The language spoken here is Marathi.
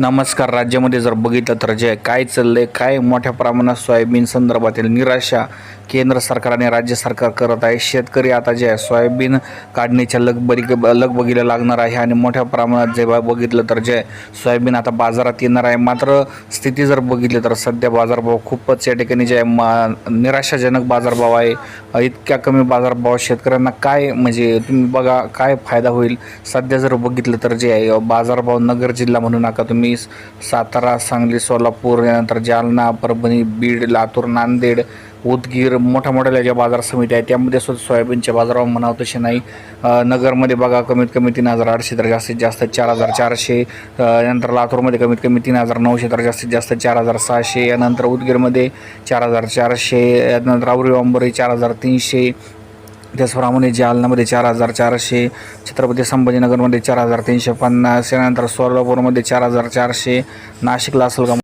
नमस्कार. राज्यामध्ये जर बघितलं तर जे काय चाललं आहे काय मोठ्या प्रमाणात सोयाबीन संदर्भातील निराशा केंद्र सरकार आणि राज्य सरकार करत आहे. शेतकरी आता जे आहे सोयाबीन काढणीच्या लगबरी लगबगीला लागणार आहे आणि मोठ्या प्रमाणात जे बघितलं तर जे आहे, सोयाबीन आता बाजारात येणार आहे. मात्र स्थिती जर बघितली तर सध्या बाजारभाव खूपच या ठिकाणी जे आहे मा निराशाजनक बाजारभाव आहे. इतक्या कमी बाजारभाव शेतकऱ्यांना काय म्हणजे तुम्ही बघा काय फायदा होईल? सध्या जर बघितलं तर जे आहे बाजारभाव नगर जिल्हा म्हणू नका तुम्ही. सातारा सांगली सोलापूर यानंतर जालना परभणी बीड लातूर नांदेड उदगीर मोठ्या मोठ्या ज्या बाजार समित्या आहेत त्यामध्ये सुद्धा सोयाबीनचे बाजारावर म्हणावं तसे नाही. नगरमध्ये बघा कमीत कमी तीन हजार आठशे तर जास्तीत जास्त चार हजार चारशे. नंतर लातूरमध्ये कमीत कमी तीन हजार नऊशे तर जास्तीत जास्त चार हजार सहाशे. यानंतर उदगीरमध्ये चार हजार चारशे. यानंतर राऊरी अंबरी चार हजार तीनशे. त्याचप्रमाणे जालनामध्ये चार हजार चारशे. छत्रपती संभाजीनगरमध्ये चार हजार तीनशे पन्नास. यानंतर सोलापूरमध्ये चार हजार चारशे. नाशिकला असेल का